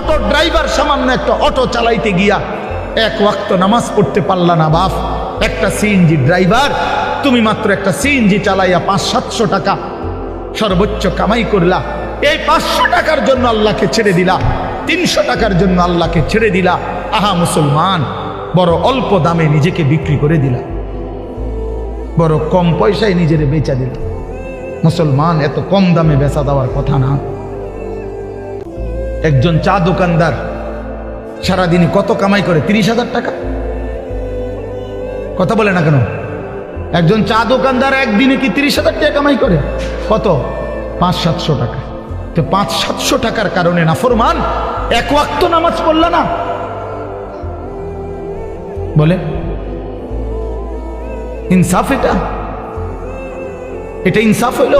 Auto driver সামান্য একটা auto চালাইতে গিয়া এক ওয়াক্ত নামাজ পড়তে পারলা না বাপ। একটা সিএনজি ড্রাইভার, তুমি মাত্র একটা সিএনজি চালাইয়া পাঁচ, সাতশো টাকা সর্বোচ্চ কামাই করলা। এই পাঁচশো টাকার জন্য আল্লাহকে ছেড়ে দিলা। তিনশো টাকার জন্য আল্লাহকে ছেড়ে দিলা। আহা মুসলমান, বড় অল্প দামে নিজেকে বিক্রি করে দিলা। বড় কম পয়সায় নিজের বেচা দিলা। মুসলমান, এত কম দামে বেচা দেওয়ার কথা না। একজন চা দোকানদার সারাদিনে কত কামাই করে? তিরিশ হাজার টাকা? কথা বলে না কেন? একজন চা দোকানদার একদিনে কি তিরিশ হাজার টাকা কামাই করে? কত? পাঁচ সাতশো টাকা। তো পাঁচ সাতশো টাকার কারণে না ফরমান এক ওয়াক্ত নামাজ পড়ল না। বলে, ইনসাফ এটা? এটা ইনসাফ হইল?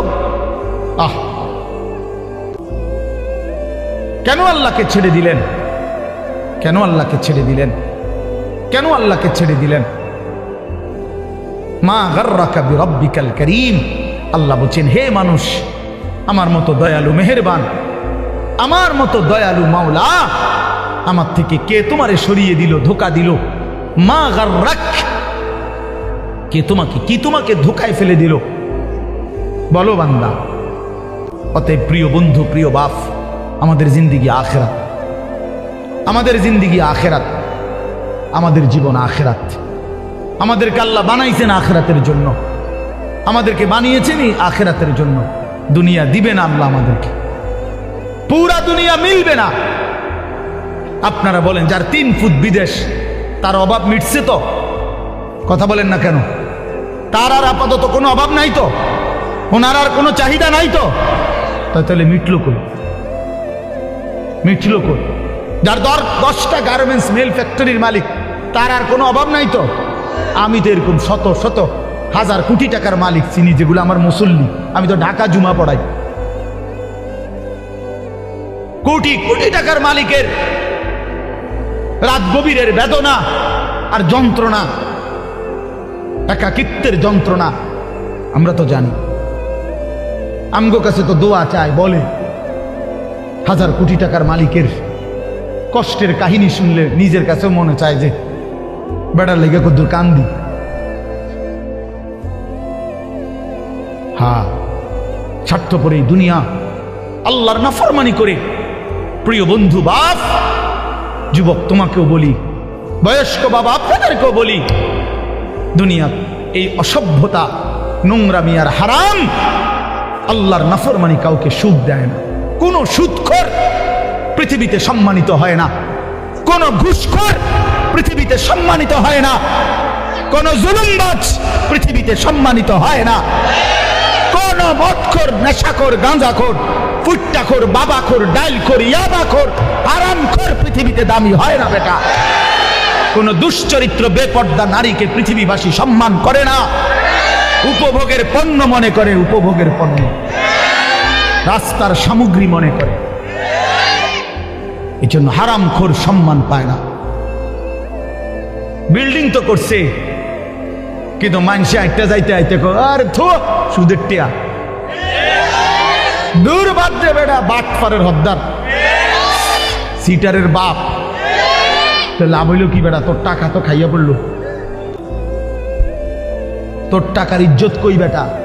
আহ কেন আল্লাহকে ছেড়ে দিলেন? কেন আল্লাহকে ছেড়ে দিলেন? কেন আল্লাহকে ছেড়ে দিলেন? মা গর্রাকা বিরব্বিকাল করিম। আল্লাহ বলছেন, হে মানুষ, আমার মতো দয়ালু মেহেরবান, আমার মতো দয়ালু মাওলা, আমার থেকে কে তোমারে সরিয়ে দিল, ধোকা দিল? মা গর্রাক, কে তোমাকে, কি তোমাকে ধোকায় ফেলে দিল? বলো বান্দা, অতএব প্রিয় বন্ধু, প্রিয় বাপ আমাদের জিন্দিগি আখেরাত। আমাদের জিন্দিগি আখেরাত। আমাদের জীবন আখেরাত। আমাদেরকে আল্লাহ বানাইছেন আখেরাতের জন্য। আমাদেরকে বানিয়েছেনই আখেরাতের জন্য। দুনিয়া দিবে না আল্লাহ আমাদেরকে। পুরা দুনিয়া মিলবে না। আপনারা বলেন, যার তিন ফুট বিদেশ, তার অভাব মিটছে তো? কথা বলেন না কেন? তার আর আপাতত কোনো অভাব নাই তো? ওনার আর কোনো চাহিদা নাই তো? তাহলে মিটলো মিটলো কই যার দর দশটা গার্মেন্টস মেল ফ্যাক্টরির মালিক, তার আর কোনো অভাব নাই তো? আমি তো এরকম শত শত হাজার কোটি টাকার মালিক, চিনি যেগুলো আমার মুসল্লি। আমি তো ঢাকা জুমা পড়াই। কোটি কোটি টাকার মালিকের রাত গভীরের বেদনা আর যন্ত্রণা, একাকিত্বের যন্ত্রণা, আমরা তো জানি। আমগো কাছে তো দোয়া চায়, বলে। হাজার কোটি টাকার মালিকের কষ্টের কাহিনী শুনলে নিজের কাছেও মনে চায় যে বেড়ার লেগে কদ্দুর কান্দি। হ্যাঁ স্বার্থপর এই দুনিয়া আল্লাহর নাফরমানি করে। প্রিয় বন্ধু, বাপ, যুবক, তোমাকেও বলি, বয়স্ক বাবা আপনাদেরকেও বলি দুনিয়া এই অসভ্যতা, নোংরামি আর হারাম আল্লাহর নাফরমানি কাউকে সুখ দেয় না। কোনো সুদখোর পৃথিবীতে সম্মানিত হয় না। কোনো ঘুষখোর পৃথিবীতে সম্মানিত হয় না। কোন জুলুমবাজ পৃথিবীতে সম্মানিত হয় না। কোন মদখোর, নেশাখোর, গাঁজাখোর, ফুট্টাখোর, বাবাখোর ডাইলখোর ইয়াবাখোর আরামখোর পৃথিবীতে দামি হয় না বেটা। কোন দুশ্চরিত্র, বেপর্দা নারীকে পৃথিবীবাসী সম্মান করে না। উপভোগের পণ্য মনে করে উপভোগের পণ্য। রাস্তার সামগ্রী মনে করে। এই জন্য হারামখোর সম্মান পায় না। বিল্ডিং তো করছে। কিন্তু মানুষে আইতে যাইতে আইতে আর থো, সুদের টিয়া। দূর বাদ দে বেটা, বাটপারের হদ্দার সিটারের বাপ। তো লাভ হইল কি বেটা? তোর টাকা তো খাইয়া পড়ল। তোর টাকার ইজ্জত কই বেটা?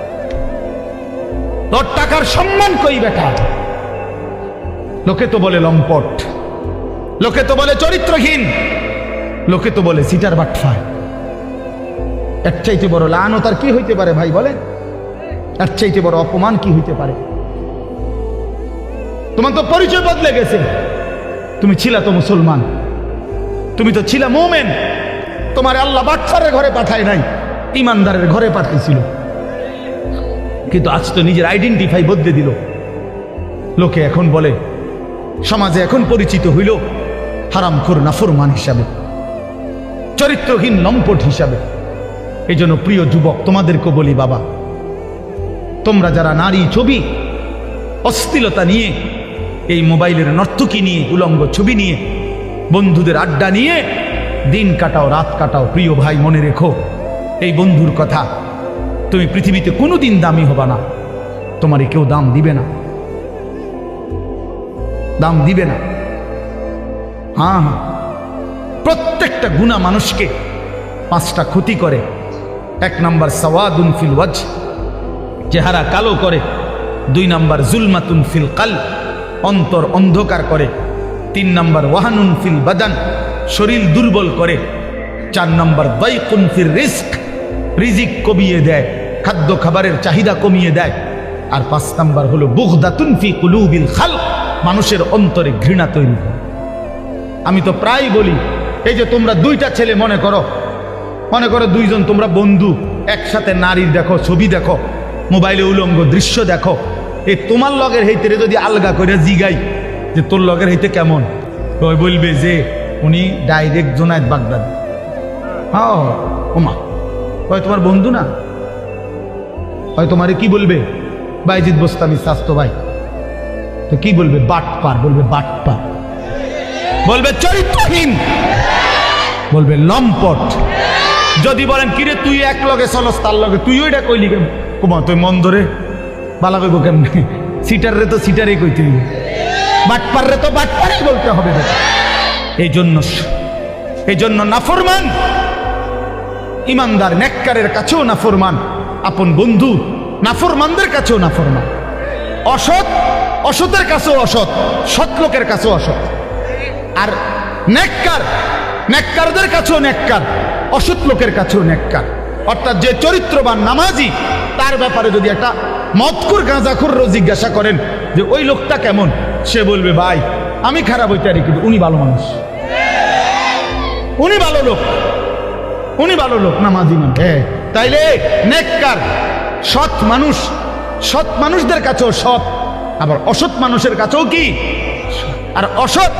তোর টাকার সম্মান কই বেটা? লোকে তো বলে লম্পট, লোকে তো বলে চরিত্রহীন, লোকে তো বলে সিটার বাটফায় এর চাইতে বড় লানতার কি হইতে পারে ভাই বলেন? এর চাইতে বড় অপমান কি হইতে পারে? তোমার তো পরিচয় বদলে গেছে। তুমি ছিলা তো মুসলমান, তুমি তো ছিলা মোমেন। তোমার আল্লাহ বাটফারের ঘরে পাঠায় নাই, ইমানদারের ঘরে পাঠিয়েছিল কিন্তু আজ তো নিজের আইডেন্টিফাই বদলে দিল। লোকে এখন বলে, সমাজে এখন পরিচিত হইল হারামখোর নাফরমান হিসাবে, চরিত্রহীন লম্পট হিসাবে। এই জন্য প্রিয় যুবক তোমাদেরকে বলি বাবা, তোমরা যারা নারী ছবি অস্থিলতা নিয়ে, এই মোবাইলের নর্তকী নিয়ে, উলঙ্গ ছবি নিয়ে, বন্ধুদের আড্ডা নিয়ে, দিন কাটাও, রাত কাটাও, প্রিয় ভাই মনে রেখো, এই বন্ধুর কথা তুমি পৃথিবীতে কোনো দিন দামি হবা না। তোমারই কেউ দাম দিবে না। দাম দিবে না। হ্যাঁ হ্যাঁ। প্রত্যেকটা গুণা মানুষকে পাঁচটা ক্ষতি করে। এক নাম্বার সওয়াদুন ফিল ওয়াজ চেহারা কালো করে। দুই নাম্বার জুলমাতুন ফিল কাল অন্তর অন্ধকার করে। তিন নাম্বার ওয়াহানুন ফিল বাদান, শরীর দুর্বল করে। চার নাম্বার দাইকুন ফিল রিস্ক রিজিক কমিয়ে দেয়, খাদ্য খাবারের চাহিদা কমিয়ে দেয়। আর পাঁচ নাম্বার হলো, বুগদাতুন ফি কুলুবিল খাল মানুষের অন্তরে ঘৃণা তৈরি আমি তো প্রায় বলি, এই যে তোমরা দুইটা ছেলে মনে করো মনে করো দুইজন তোমরা বন্ধু, একসাথে নারীর দেখো, ছবি দেখো, মোবাইলে উলঙ্গ দৃশ্য দেখো এই তোমার লগের হেইতে যদি আলগা করে জিগাই, যে তোর লগের হইতে কেমন? বলবে যে, উনি ডাইরেক্ট জোনায়দ বাগদাদ। হ্যাঁ ওমা। ওই তোমার বন্ধু না? হয় তোমারে কি বলবে? বাইজিৎ বোস্তামি, স্বাস্থ্য ভাই। তো কি বলবে? বাট পার বলবে বাট পার বলবে চরিত্রহীন। বলবে লম্পট। যদি বলেন, কিরে, তুই এক লগে চলস, তার লগে তুই ওইটা কইলি কেন কুমা, তুই মন ধরে বালা কইব কেমনে? সিটার রে তো সিটারই কইতে হইবে। বাটপার রে তো বাটপারই বলতে হবে। এই জন্য এই জন্য নাফরমান। ইমানদার নেককারের কাছেও নাফরমান আপন বন্ধু, নাফরমানদের কাছেও নাফরমান অসৎ, অসতের কাছেও অসৎ, সৎ লোকের কাছেও অসৎ। আর নেককার, নেককারদের কাছেও নেককার, অসৎ লোকের কাছেও নেককার। অর্থাৎ যে চরিত্রবান নামাজি, তার ব্যাপারে যদি একটা মতকুর গাঁজাখুরও জিজ্ঞাসা করেন যে, ওই লোকটা কেমন? সে বলবে, ভাই, আমি খারাপ হইতে কিন্তু উনি ভালো মানুষ। উনি ভালো লোক। উনি ভালো লোক নামাজি মানুষ। হ্যাঁ। তাইলে নেককার সৎ মানুষ সৎ মানুষদের কাছেও সৎ আবার অসৎ মানুষের কাছেও কি? আর অসৎ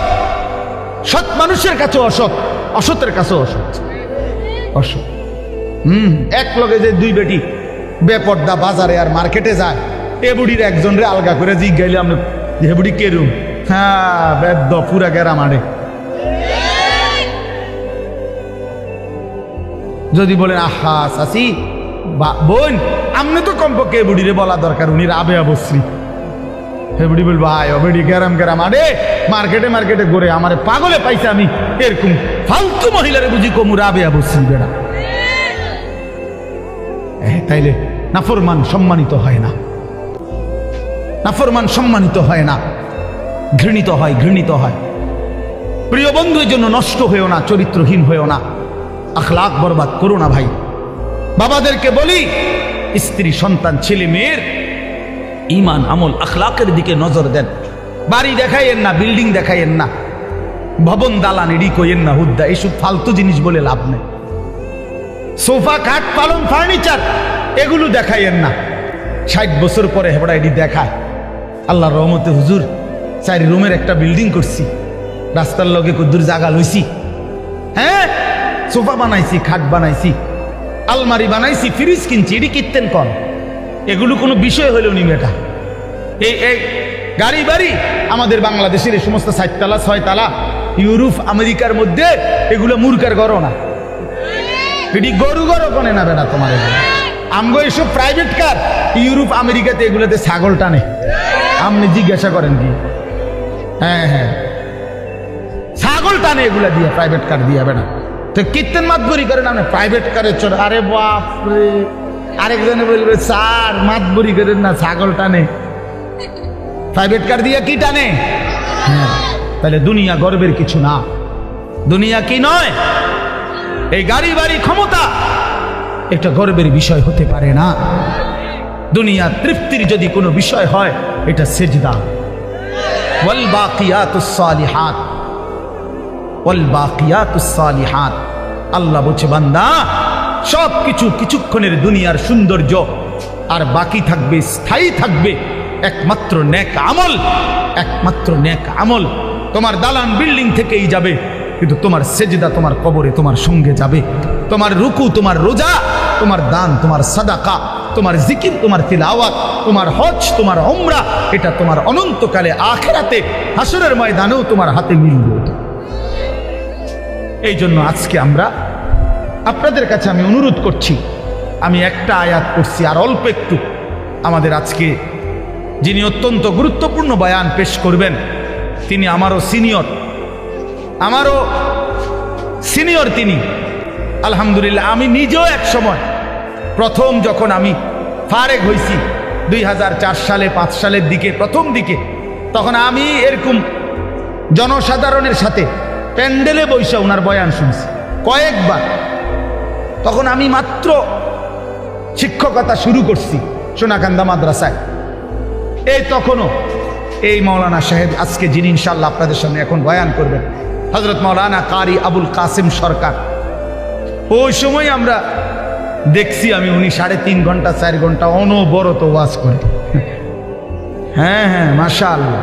সৎ মানুষের কাছেও অসৎ অসতের কাছেও অসৎ। অসৎ। হুম এক লগে যে দুই বেটি বেপর্দা বাজারে আর মার্কেটে যায় এ বুড়ির একজন রে আলগা করে জিজ্ঞাইলে আমরা যে বুড়ি কেরুম হ্যাঁ বেদ্য পুরা গেরা মারে যদি বলেন আহা বা- বোন, আমনে তো কমপক্ষে বুড়িরে বলা দরকার, উনি রাবে অবশ্রী। হেবড়ি বলব, আয় অবেডি গ্যারাম গ্যারাম আরে, মার্কেটে মার্কেটে ঘুরে আমারে পাগলে পাইছে আমি, এরকম ফালতু মহিলারে বুঝি কমু রাবে অবশ্যই বেড়া। তাইলে নাফরমান সম্মানিত হয় না। নাফরমান সম্মানিত হয় না। ঘৃণিত হয় ঘৃণিত হয়। প্রিয় বন্ধুর জন্য নষ্ট হয়েও না, চরিত্রহীন হয়েও না। আখলাক বরবাদ করো না ভাই। বাবাদেরকে বলি, স্ত্রী, সন্তান, ছেলে, মেয়ের ইমান, আমল, আখলাকের দিকে নজর দেন। বাড়ি দেখাইয়েন না, বিল্ডিং দেখাইয়েন না। ভবন দালান, এডি কইয়েন না, হুদ্দা এইসব ফালতু জিনিস বলে লাভ নেই। সোফা খাট, পালং ফার্নিচার, এগুলো দেখাইয়েন না। ষাট বছর পরে হেবড়া এডি দেখায়। আল্লাহ রহমতে হুজুর, চারি রুমের একটা বিল্ডিং করছি। রাস্তার লগে কদ্দুর জাগা লইছি। হ্যাঁ? সোফা বানাইছি, খাট বানাইছি, আলমারি বানাইছি, ফ্রিজ কিনছি, এটি কিনতেন কন? এগুলো কোনো বিষয় হইল নি বেটা। এই এই, গাড়ি বাড়ি, আমাদের বাংলাদেশের এই সমস্ত সাততলা ছয়তলা, ইউরোপ, আমেরিকার মধ্যে এগুলো মূর্খের গড় না। এটি গরু গরু কনে না তোমার এগুলো। আমগো এসব প্রাইভেট কার ইউরোপ, আমেরিকাতে এগুলোতে ছাগল টানে। আপনি জিজ্ঞাসা করেন কি? হ্যাঁ হ্যাঁ। ছাগল টানে এগুলা দিয়ে প্রাইভেট কার দিয়ে বেটা। তো কীর্তন মাতবরি করেন আপনি প্রাইভেট কারে চোর আরে বাপ রে আরেকজনে বলবে স্যার মাতবরি করেন না ছাগল টানে। প্রাইভেট কার দিয়ে কি টানে? হ্যাঁ, তাহলে দুনিয়া গর্বের কিছু না। দুনিয়া কি নয়? এই গাড়ি বাড়ি ক্ষমতা এটা গর্বের বিষয় হতে পারে না। দুনিয়া তৃপ্তির যদি কোনো বিষয় হয় এটা সেজদা। ওয়াল বাকিয়াতুস সালিহাত। ওয়াল বাকিয়াতুস সালিহাত আল্লাহ বলছে, বান্দা সব কিছু কিছুক্ষণের দুনিয়ার সৌন্দর্য, আর বাকি থাকবে, স্থায়ী থাকবে, একমাত্র নেক আমল, একমাত্র নেক আমল। তোমার দালান বিল্ডিং থেকেই যাবে, কিন্তু তোমার সেজদা তোমার কবরে তোমার সঙ্গে যাবে। তোমার রুকু, তোমার রোজা, তোমার দান, তোমার সাদাকা, তোমার জিকির, তোমার তিলাওয়াত, তোমার হজ, তোমার ওমরা এটা তোমার অনন্তকালে, আখেরাতে হাসরের ময়দানেও তোমার হাতে মিলবে। এই জন্য আজকে আমরা আপনাদের কাছে আমি অনুরোধ করছি, আমি একটা আয়াত করছি আর অল্প একটু আমাদের আজকে যিনি অত্যন্ত গুরুত্বপূর্ণ বয়ান পেশ করবেন, তিনি আমারও সিনিয়র। আমারও সিনিয়র তিনি। আলহামদুলিল্লাহ, আমি নিজেও এক সময় প্রথম যখন আমি ফারেক হয়েছি দুই হাজার চার সালে, পাঁচ সালের দিকে, প্রথম দিকে, তখন আমি এরকম জনসাধারণের সাথে প্যান্ডেলে বৈশা ওনার বয়ান শুনছি। কয়েকবার। তখন আমি মাত্র শিক্ষকতা শুরু করছি সোনাকান্দা মাদ্রাসায়। এই তখনও এই মৌলানা সাহেব আজকে যিনি ইনশাল্লাহ আপনাদের সামনে এখন বয়ান করবেন হজরত মৌলানা কারি আবুল কাসিম সরকার। ওই সময় আমরা দেখছি আমি উনি সাড়ে তিন ঘণ্টা, চার ঘণ্টা অনবরত ওয়াজ করে। হ্যাঁ হ্যাঁ মাশা আল্লাহ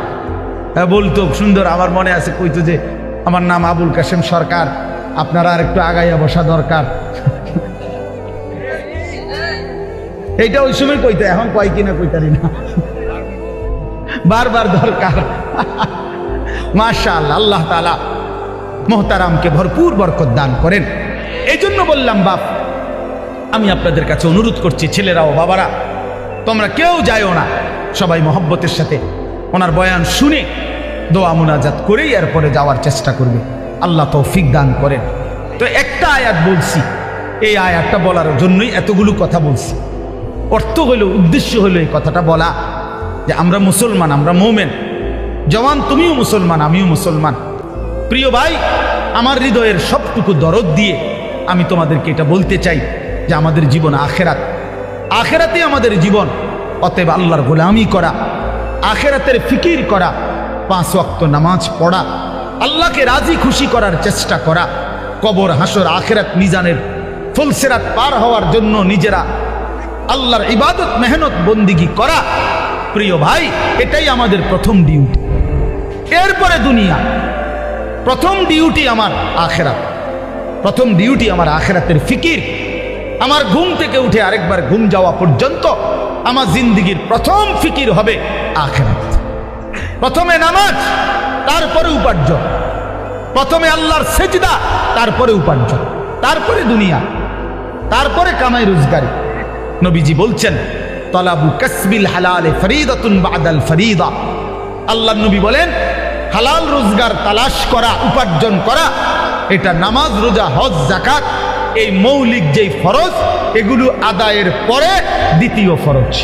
হ্যাঁ বলতো, সুন্দর, আমার মনে আছে কইতো যে আমার নাম আবুল কাসেম সরকার। আপনারা আর একটু আগাইয়া বসা দরকার। এইটা ওই সময় কইতে, এখন কয় কিনা কইতারি না। বারবার দরকার। মাশা আল্লাহ তালা মোহতারামকে ভরপুর বরকত দান করেন। এই জন্য বললাম, বাপ, আমি আপনাদের কাছে অনুরোধ করছি ছেলেরা ও বাবারা, তোমরা কেউ যাইও না। সবাই মহব্বতের সাথে ওনার বয়ান শুনে দোয়া মোনাজাত করেই এরপরে যাওয়ার চেষ্টা করবে। আল্লাহ তৌফিক দান করেন। তো একটা আয়াত বলছি, এই আয়াতটা বলার জন্যই এতগুলো কথা বলছি। অর্থ হইল উদ্দেশ্য হইল এই কথাটা বলা, যে আমরা মুসলমান, আমরা মোমেন। জওয়ান, তুমিও মুসলমান, আমিও মুসলমান। প্রিয় ভাই, আমার হৃদয়ের সবটুকু দরদ দিয়ে আমি তোমাদেরকে এটা বলতে চাই, যে আমাদের জীবন আখেরাত। আখেরাতে আমাদের জীবন, অতএব আল্লাহর গোলামি করা, আখেরাতের ফিকির করা পাঁচ ওয়াক্ত নামাজ পড়া, আল্লাহকে রাজি খুশি করার চেষ্টা করা, কবর, হাসর, আখেরাত, মিজানের ফুলসেরাত পার হওয়ার জন্য নিজেরা আল্লাহর ইবাদত, মেহনত, বন্দিগি করা। প্রিয় ভাই, এটাই আমাদের প্রথম ডিউটি এরপরে দুনিয়া। প্রথম ডিউটি আমার আখেরাত। প্রথম ডিউটি আমার আখেরাতের ফিকির। আমার ঘুম থেকে উঠে আরেকবার ঘুম যাওয়া পর্যন্ত আমার জিন্দিগির প্রথম ফিকির হবে আখেরাত। প্রথমে নামাজ, তারপরে উপার্জন। প্রথমে আল্লাহর সেজদা, তারপরে উপার্জন। তারপরে দুনিয়া, তারপরে কামাই রোজগারি। নবীজি বলছেন, তলাবু কাসবিল হালালে ফরিদাতুন বাদাল ফরিদা। আল্লাহ নবী বলেন, হালাল রোজগার, তালাশ করা, উপার্জন করা, এটা নামাজ, রোজা, হজ জাকাত এই মৌলিক যেই ফরজ, এগুলো আদায়ের পরে দ্বিতীয় ফরজ।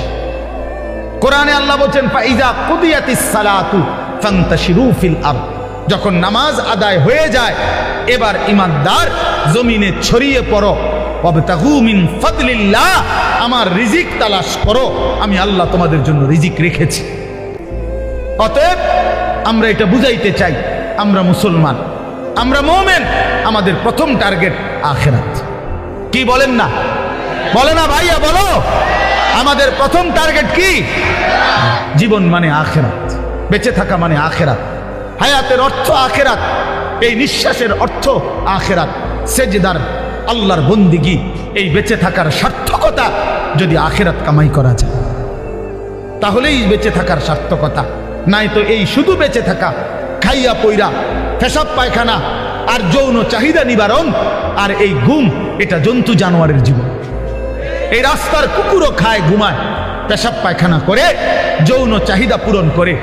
কোরআনে আল্লাহ বলছেন, ফাইজা কুদিয়াতিস সালাতু ফান্তাশিরু ফিল আরদ। যখন নামাজ আদায় হয়ে যায়, এবার ইমানদার জমিনে ছড়িয়ে পড়ো। মিন ফাদলিল্লাহ, আমার রিজিক তালাশ করো। আমি আল্লাহ তোমাদের জন্য রিজিক রেখেছি। অতএব আমরা এটা বুঝাইতে চাই, আমরা মুসলমান, আমরা মোমেন, আমাদের প্রথম টার্গেট আখেরাত। কি বলেন না? বলে না ভাইয়া, বলো। আমাদের প্রথম টার্গেট কি? জীবন মানে আখেরাত, বেঁচে থাকা মানে আখেরাত, হায়াতের অর্থ আখেরাত, এই নিঃশ্বাসের অর্থ আখেরাত, সেজদার আল্লাহর বন্দিগি, এই বেঁচে থাকার সার্থকতা যদি আখেরাত কামাই করা যায়। তাহলেই বেঁচে থাকার সার্থকতা। নাই তো এই শুধু বেঁচে থাকা, খাইয়া পইরা, পেশাব পায়খানা আর যৌন চাহিদা নিবারণ আর এই ঘুম, এটা জন্তু জানোয়ারের জীবন। এই রাস্তার কুকুরও খায়, ঘুমায়, পেশাব পায়খানা করে, যৌন চাহিদা পূরণ করে।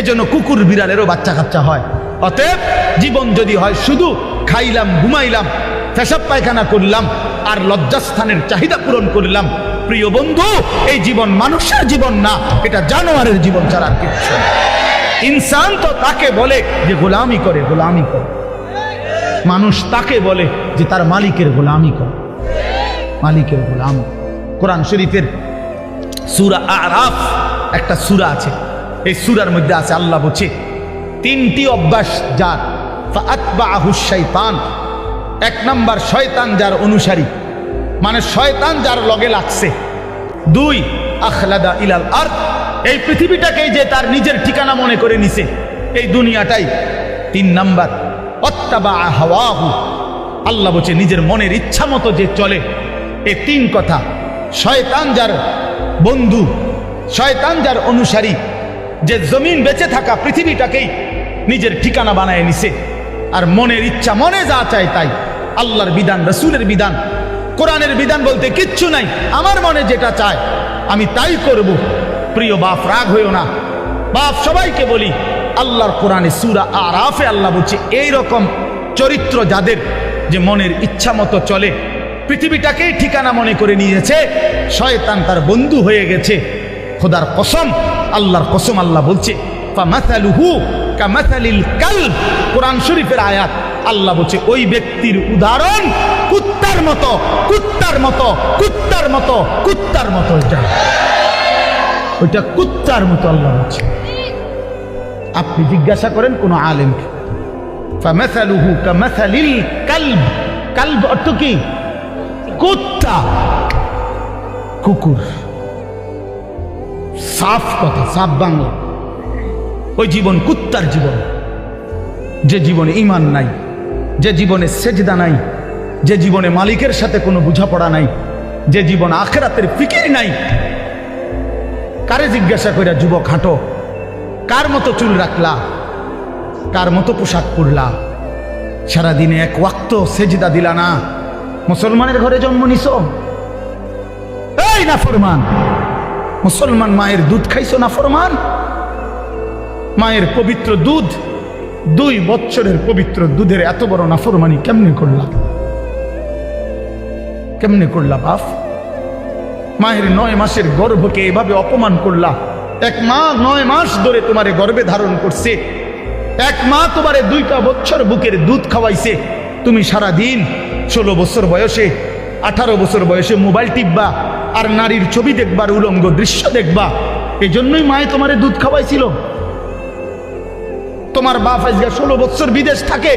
এজন্য কুকুর বিড়ালেরও বাচ্চা কাচ্চা হয়। অতএব জীবন যদি হয়, শুধু খাইলাম, ঘুমাইলাম, পেশাব পায়খানা করলাম, আর লজ্জাস্থানের চাহিদা পূরণ করলাম, প্রিয় বন্ধু, এই জীবন মানুষের জীবন না, এটা জানোয়ারের জীবন ছাড়া কিচ্ছু ইনসান তো তাকে বলে যে গোলামি করে গোলামি করে। মানুষ তাকে বলে যে তার মালিকের গোলামি করে। মালিকের গোলাম। কোরআন শরীফের সুরা আরাফ একটা সুরা আছে। এই সুরার মধ্যে আছে, আল্লাহ বলছে, তিনটি অভ্যাস যার। এক নাম্বার, শয়তান যার অনুসারী। মানে শয়তান যার লগে লাগছে। দুই, আখলাদা ইলাল আর এই পৃথিবীটাকেই যে তার নিজের ঠিকানা মনে করে নিছে, এই দুনিয়াটাই। তিন নাম্বার অত্তাবা হাওয়াহু। আল্লাহ বলছে, নিজের মনের ইচ্ছা মতো যে চলে। এই তিন কথা। শয়তান যার বন্ধু, শয়তান যার অনুসারী, যে জমিন বেঁচে থাকা পৃথিবীটাকেই নিজের ঠিকানা বানায় নিছে। আর মনের ইচ্ছা, মনে যা চায় তাই। আল্লাহর বিধান, রসুলের বিধান, কোরআনের বিধান বলতে কিচ্ছু নাই। আমার মনে যেটা চায়, আমি তাই করব। প্রিয় বাপ, রাগ হইও না। বাপ, সবাইকে বলি, আল্লাহর কোরআনে সুরা আর আফে আল্লাহ বলছে, এইরকম চরিত্র যাদের যে মনের ইচ্ছা মতো চলে পৃথিবীটাকেই ঠিকানা মনে করে নিয়েছে, শয়তান তার বন্ধু হয়ে গেছে। খোদার কসম, আল্লাহর কসম আল্লাহ বলছে কোরআন শরীফের আয়াত, আল্লাহ বলছে, ওই ব্যক্তির উদাহরণ কুত্তার মতো কুত্তার মতো কুত্তার মতো কুত্তার মতো এটা। ওইটা কুত্তার মতো আল্লাহ বলছে। আপনি জিজ্ঞাসা করেন কোন আলেমকে কালব। কালব অর্থ কি? কুত্তা। কুকুর। সাফ কথা, সাফ বাংলা। ওই জীবন কুত্তার জীবন। যে জীবনে ইমান নাই, যে জীবনে সেজদা নাই, যে জীবনে মালিকের সাথে কোনো বোঝাপড়া নাই, যে জীবন আখেরাতের ফিকির নাই, কারে জিজ্ঞাসা করে যুবক হাঁটো? কার মতো চুল রাখলা? কার মতো পোশাক পরলা? সারাদিনে এক ওয়াক্ত সেজদা দিলা না? মুসলমানের ঘরে জন্ম নিছ? এই না ফরমান মুসলমান মায়ের দুধ খাইছো না ফরমান মায়ের পবিত্র দুধ, দুই বছরের পবিত্র দুধের এত বড় নাফরমানি কেমনে করলা? কেমনে করলা বাপ? মায়ের নয় মাসের গর্ভকে এভাবে অপমান করলা। এক মা নয় মাস ধরে তোমারে গর্ভে ধারণ করছে। এক মা তোমারে দুইটা বছর বুকের দুধ খাওয়াইছে। তুমি সারা দিন ষোলো বছর বয়সে, আঠারো বছর বয়সে মোবাইল টিপবা আর নারীর ছবি দেখবার উলঙ্গ দৃশ্য দেখবা। এই জন্যই মায়ে তোমারে দুধ খাওয়াইছিল। তোমার বাপ আজকে ষোলো বছর বিদেশ থাকে।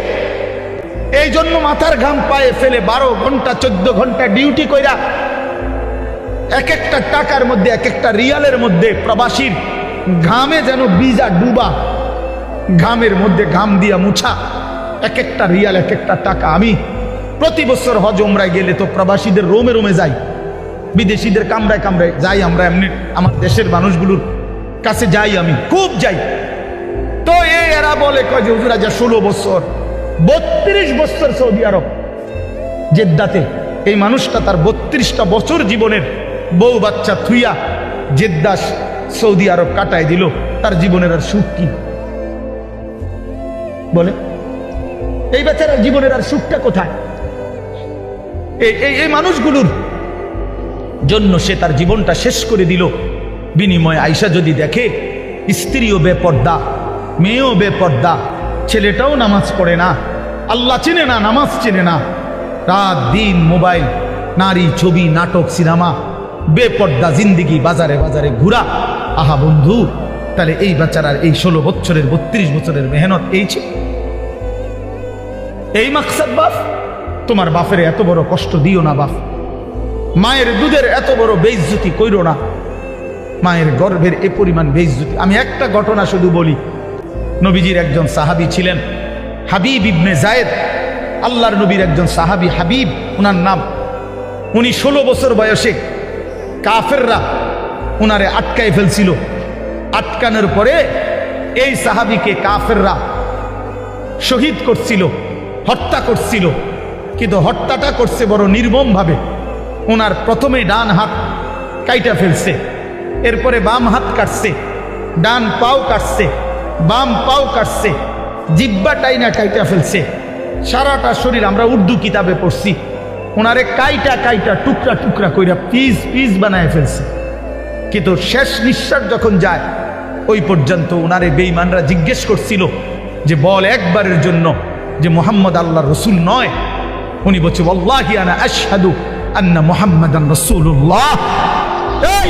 এই জন্য মাথার ঘাম পায়ে ফেলে বারো ঘণ্টা, চোদ্দ ঘণ্টা ডিউটি কইরা এক একটা টাকার মধ্যে, এক একটা রিয়ালের মধ্যে প্রবাসীর ঘামে যেন বিজা ডুবা, ঘামের মধ্যে ঘাম দিয়া মুছা। এক একটা রিয়াল, এক একটা টাকা আমি প্রতি বছর হজ ওমরায় গেলে তো প্রবাসীদের রোমে রোমে যাই। বিদেশিদের কামড়ায় কামড়ায় যাই আমরা এমনি, আমার দেশের মানুষগুলোর কাছে যাই আমি, খুব যাই। তো এরা বলে কয় যে, হুজুর, আজ ষোলো বছর, বত্রিশ বছর সৌদি আরব জেদ্দাতে। এই মানুষটা তার বত্রিশটা বছর জীবনের বউ বাচ্চা থুইয়া জেদ্দাস সৌদি আরব কাটায় দিল। তার জীবনের আর সুখ কি? বলে এই বেচারার জীবনের আর সুখটা কোথায়? এই এই মানুষগুলোর জন্য সে তার জীবনটা শেষ করে দিল। বিনিময়ে আয়সা যদি দেখে, স্ত্রীও বেপর্দা, মেয়েও বেপর্দা, ছেলেটাও নামাজ পড়ে না, আল্লাহ চেনে না, নামাজ চেনে না, রাত, দিন, মোবাইল, নারী, ছবি, নাটক, সিনেমা, বেপর্দা জিন্দিগি, বাজারে বাজারে ঘুরা। আহা বন্ধু, তাহলে এই বাচ্চারার এই ষোলো বছরের, বত্রিশ বছরের মেহনত এই ছিল? এই মাকসাদ, বাপ? তোমার বাপের এত বড় কষ্ট দিও না, বাপ। মায়ের দুধের এত বড় বেইজ্জতি কইরো না। মায়ের গর্ভের এ পরিমাণ বেইজ্জতি। আমি একটা ঘটনা শুধু বলি। নবীজির একজন সাহাবি ছিলেন হাবিব ইবনে জায়েদ। আল্লাহর নবীর একজন সাহাবি হাবিব ওনার নাম। উনি ষোলো বছর বয়সে কাফেররা উনারে আটকায় ফেলছিল। আটকানোর পরে এই সাহাবিকে কাফেররা শহীদ করছিল। হত্যা করছিল। কিন্তু হত্যাটা করছে বড় নির্মমভাবে। ওনার প্রথমে ডান হাত কাইটা ফেলছে। এরপরে বাম হাত কাটছে, ডান পাও কাটছে, বাম পাও কাটছে, জিব্বা টাইনা কাইটা ফেলছে। সারাটা শরীর আমরা উর্দু কিতাবে পড়ছি। ওনারে কাইটা কাইটা টুকরা টুকরা কইরা পিস পিস বানায় ফেলছে। কিন্তু শেষ নিঃশ্বাস যখন যায়, ওই পর্যন্ত ওনারে বেঈমানরা জিজ্ঞেস করছিল যে বল একবারের জন্য যে মোহাম্মদ আল্লাহ রসুল নয়, উনি বলছে ওল্লাহি আনা আশহাদু আন্না মোহাম্মদান রসুল্লাহ এই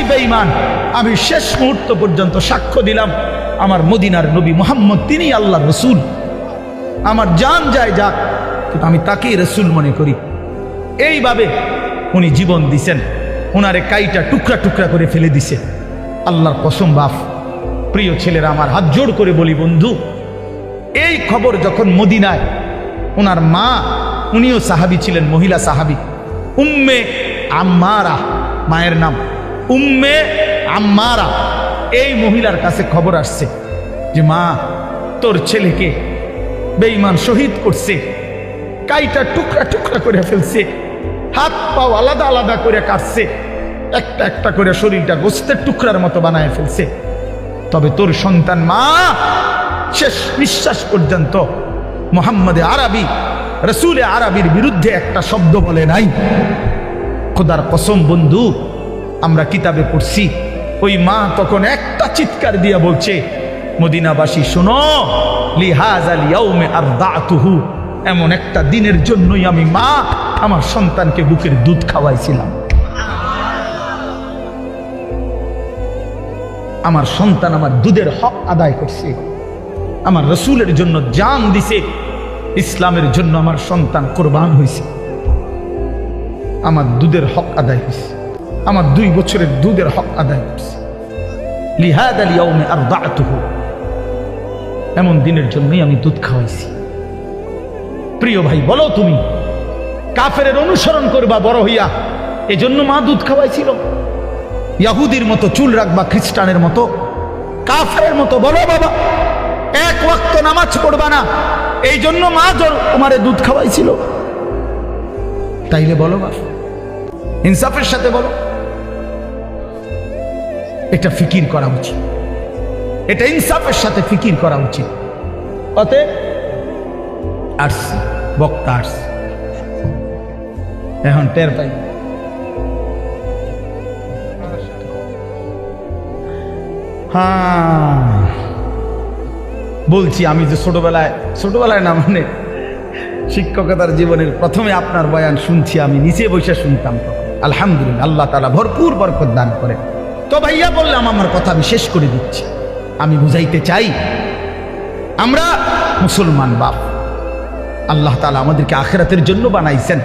আমি শেষ মুহূর্ত পর্যন্ত সাক্ষ্য দিলাম, আমার মদিনার নবী মোহাম্মদ তিনি আল্লাহ রসুল। আমার জান যায় যাক, কিন্তু আমি তাকেই রসুল মনে করি। এইভাবে উনি জীবন দিছেন ওনারে কাইটা টুকরা টুকরা করে ফেলে দিছে। আল্লাহর কসম বাফ প্রিয় ছেলেরা, আমার হাত জোড় করে বলি বন্ধু এই খবর যখন মদিনায় ওনার মা, উনিও সাহাবি ছিলেন, মহিলা সাহাবি। উম্মে আম্মারা, মায়ের নাম। উম্মে আম্মারা, এই মহিলার কাছে খবর আসছে যে, মা, তোর ছেলেকে বেঈমান শহীদ করছে। কাইটা টুকরা টুকরা করে ফেলছে। হাত পাও আলাদা আলাদা করে কাটছে। একটা একটা করে শরীরটা গোস্তের টুকরার মতো বানায় ফেলছে। তবে তোর সন্তান মা শেষ নিঃশ্বাস পর্যন্ত মোহাম্মদে আরবি, রসুল আরবির বিরুদ্ধে একটা শব্দ বলে নাই। খোদার কসম বন্ধু, আমরা কিতাবে পড়ছি, ওই মা তখন একটা চিৎকার দিয়া বলছে, মদিনাবাসী, শোনো, লিহাজ আর এমন একটা দিনের জন্যই আমি মা আমার সন্তানকে বুকের দুধ খাওয়াইছিলাম। আমার সন্তান আমার দুধের হক আদায় করছে। আমার রসুলের জন্য জান দিছে, ইসলামের জন্য আমার সন্তান কোরবান হয়েছে আমার দুধের হক আদায় হয়েছে আমার দুই বছরের দুধের হক আদায় করছে লিহাদ এমন দিনের জন্যই আমি দুধ খাওয়াইছি। প্রিয় ভাই, বলো তুমি কাফের অনুসরণ করবা বড় হইয়া, এজন্য মা দুধ খাওয়াইছিল। ইয়াহুদির মতো চুল রাখবা খ্রিস্টানের মতো কাফের মতো বলো বাবা। এক ওয়াক্ত নামাজ পড়বা না। এই জন্য মা জোর তোমারে দুধ খাওয়াইছিল। তাইলে বলো বা ইনসাফের সাথে বলো। এটা ফিকির করা উচিত। এটা ইনসাফের সাথে ফিকির করা উচিত। অতে আর্স, বক্তা আর্স। এখন টের পাই। হ্যাঁ। বলছি আমি যে ছোটবেলায় ছোটবেলায় না মানে শিক্ষকতার জীবনের প্রথমে আপনার বয়ান শুনছি, আমি নিচে বসে শুনতাম আলহামদুলিল্লাহ, আল্লাহ তালা ভরপুর বরকত দান করে তো ভাইয়া বললাম, আমার কথা আমি শেষ করে দিচ্ছি। আমি বুঝাইতে চাই, আমরা মুসলমান বাপ, আল্লাহ তালা আমাদেরকে আখেরাতের জন্য বানাইছেন।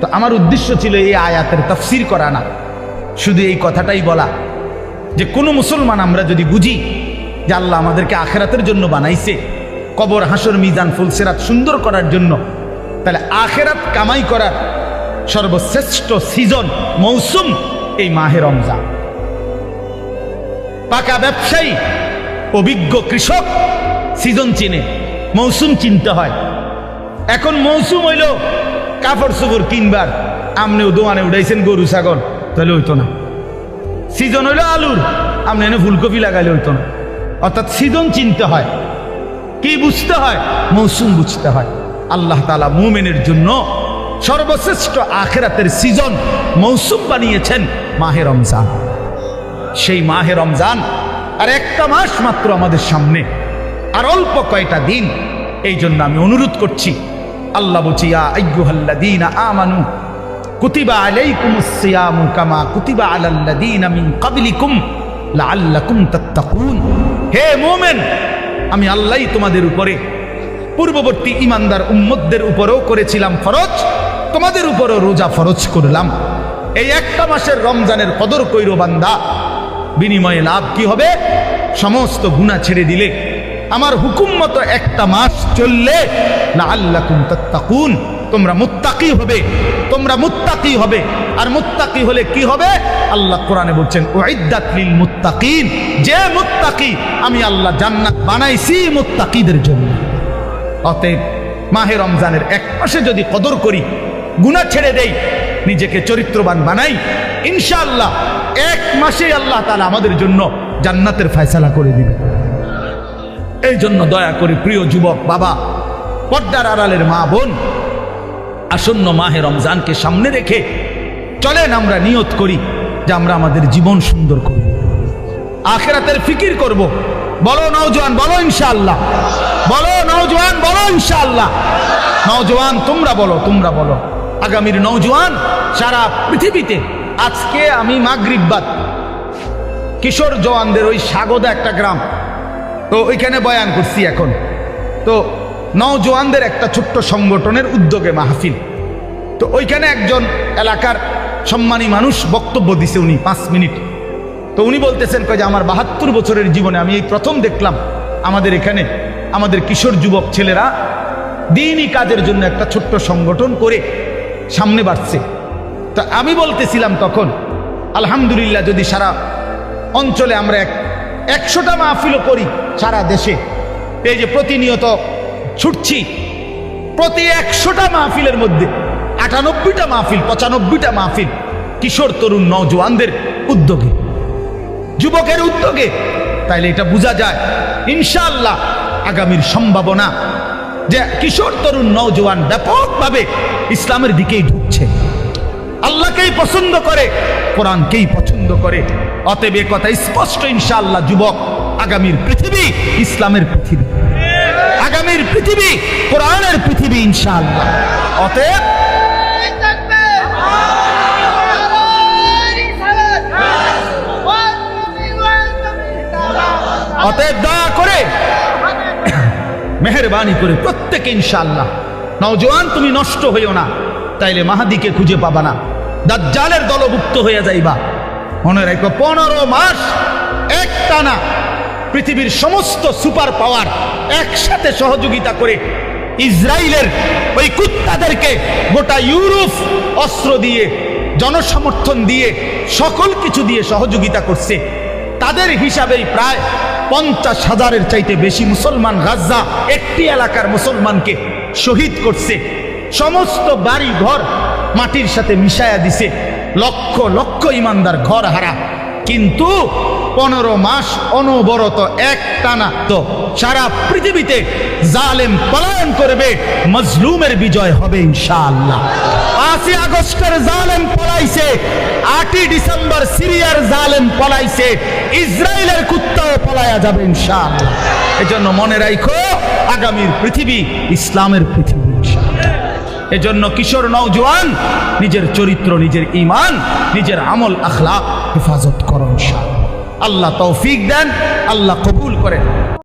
তো আমার উদ্দেশ্য ছিল এই আয়াতের তফসির করা না শুধু এই কথাটাই বলা যে কোনো মুসলমান আমরা যদি বুঝি যে আল্লাহ আমাদেরকে আখেরাতের জন্য বানাইছে। কবর, হাসর, মিজান, ফুলসেরাত সুন্দর করার জন্য। তাহলে আখেরাত কামাই করার সর্বশ্রেষ্ঠ সিজন মৌসুম এই মাহে রমজান। পাকা ব্যবসায়ী, অভিজ্ঞ কৃষক সিজন চিনে, মৌসুম চিনতে হয়। এখন মৌসুম হইল কাপড় চোপড় কিনবার। আমনেও দোয়ানে উঠাইছেন গরু, ছাগল, তাহলে হইতো না। সিজন হইল আলুর আপনি এনে ফুলকপি লাগাইলে হইতো না। অর্থাৎ সিজন চিনতে হয়। কি বুঝতে হয়? মৌসুম বুঝতে হয়। আল্লাহ তালা মুমেনের জন্য সর্বশ্রেষ্ঠ আখেরাতের সিজন মৌসুম বানিয়েছেন মাহে রমজান। সেই মাহে রমজান আর একটা মাস মাত্র আমাদের সামনে। আর অল্প কয়টা দিন। এই জন্য আমি অনুরোধ করছি। আল্লাহ আইয়ুহাল্লাযীনা আমানু কুতিবা আলাইকুম সিয়ামু কামা কুতিবা আলাল্লাযীনা মিন ক্বাবলিকুম। তাত্তাকুন। হে মুমিন, আমি আল্লাহই তোমাদের উপরে, পূর্ববর্তী ইমানদার উম্মতদের উপরেও করেছিলাম ফরজ, তোমাদের উপরও রোজা ফরজ করলাম। এই একটা মাসের রমজানের কদর কইর বান্দা, বিনিময়ে লাভ কি হবে? সমস্ত গুণা ছেড়ে দিলে, আমার হুকুম মতো একটা মাস চললে, লাআল্লাকুম তাত্তাকুন, তোমরা মুত্তাকি হবে, তোমরা মুত্তাকি হবে। আর মুত্তাকি হলে কি হবে? আল্লাহ কোরআনে বলছেন মুত্তাকিন। যে মুত্তাকি, আমি আল্লাহ জান্নাত বানাইছি মুত্তাকিদের জন্য। অতএব মাহে রমজানের এক মাসে যদি কদর করি, গুনাহ ছেড়ে দেই, নিজেকে চরিত্রবান বানাই, ইনশাআল্লাহ এক মাসে আল্লাহ তাআলা আমাদের জন্য জান্নাতের ফয়সালা করে দিবে। এই জন্য দয়া করে প্রিয় যুবক, বাবা, পর্দার আড়ালের মা বোন আসন্ন মাহে রমজানকে সামনে রেখে চলেন আমরা নিয়ত করি যে আমরা আমাদের জীবন সুন্দর করব। আখেরাতের ফিকির করব। বলো নওজোয়ান, বলো ইনশাআল্লাহ। বলো নওজোয়ান, বলো ইনশাআল্লাহ। নওজোয়ান, তোমরা বলো তোমরা বলো। আগামীর নওজোয়ান সারা পৃথিবীতে। আজকে আমি মাগরিববাদ কিশোর জওয়ানদের ওই স্বাগদা একটা গ্রাম। তো ওইখানে বয়ান করছি এখন। তো নওজোয়ানদের একটা ছোট্ট সংগঠনের উদ্যোগে মাহফিল। তো ওইখানে একজন এলাকার সম্মানী মানুষ বক্তব্য দিছে উনি পাঁচ মিনিট। তো উনি বলতেছেন কয় যে আমার বাহাত্তর বছরের জীবনে আমি এই প্রথম দেখলাম আমাদের এখানে আমাদের কিশোর যুবক ছেলেরা দিনই কাজের জন্য একটা ছোট্ট সংগঠন করে সামনে বাড়ছে। তা আমি বলতেছিলাম তখন, আলহামদুলিল্লাহ, যদি সারা অঞ্চলে আমরা এক, একশোটা মাহফিলও করি সারা দেশে, এই যে প্রতিনিয়ত ছুটছি। প্রতি একশোটা মাহফিলের মধ্যে, আটানব্বইটা মাহফিল, পঁচানব্বইটা মাহফিল কিশোর, তরুণ, নওজোয়ানদের উদ্যোগে, যুবকের উদ্যোগে। তাইলে এটা বোঝা যায়, ইনশাআল্লাহ আগামীর সম্ভাবনা যে কিশোর, তরুণ, নওজোয়ান ব্যাপকভাবে ইসলামের দিকেই ঢুকছে। আল্লাহকেই পছন্দ করে, কোরআনকেই পছন্দ করে। অতএব কথা স্পষ্ট ইনশাআল্লাহ যুবক, আগামীর পৃথিবী ইসলামের পৃথিবী। আগামীর পৃথিবী, কোরআনের পৃথিবী, ইনশাআল্লাহ। অতএব অতএব দয়া করে মেহরবানি করে প্রত্যেকে ইনশাআল্লাহ। নওজোয়ান, তুমি নষ্ট হইও না, তাইলে মাহাদিকে খুঁজে পাবা না। দাজ্জালের দলভুক্ত হয়ে যাইবা। মনে রাখো, পনেরো মাস একটানা পৃথিবীর সমস্ত সুপার পাওয়ার একসাথে সহযোগিতা করে ইসরায়েলের ওই কুত্তাদেরকে গোটা ইউরোপ অস্ত্র দিয়ে, জনসমর্থন দিয়ে, সকল কিছু দিয়ে সহযোগিতা করছে। তাদের হিসাবেই প্রায় পঞ্চাশ হাজারের চাইতে বেশি মুসলমান গাজ্জা একটি এলাকার মুসলমানকে শহীদ করছে। সমস্ত বাড়ি ঘর মাটির সাথে মিশায়া দিছে। লক্ষ লক্ষ ইমানদার ঘর হারা কিন্তু পনেরো মাস অনবরত এক টানা তো সারা পৃথিবীতে জালেম পলায়ন করবে, মজলুমের বিজয় হবে ইনশাআল্লাহ। পাঁচই আগস্টের জালেম পলাইছে, আটই ডিসেম্বর সিরিয়ার জালেম পলাইছে, ইসরায়েলের কুত্তাও পলায়া যাবে ইনশাআল্লাহ। এজন্য মনে রাখো আগামীর পৃথিবী ইসলামের পৃথিবী। এজন্য কিশোর নওজোয়ান, নিজের চরিত্র, নিজের ইমান নিজের আমল আখলা হেফাজত করুন আল্লাহ তৌফিক দেন, আল্লাহ কবুল করেন।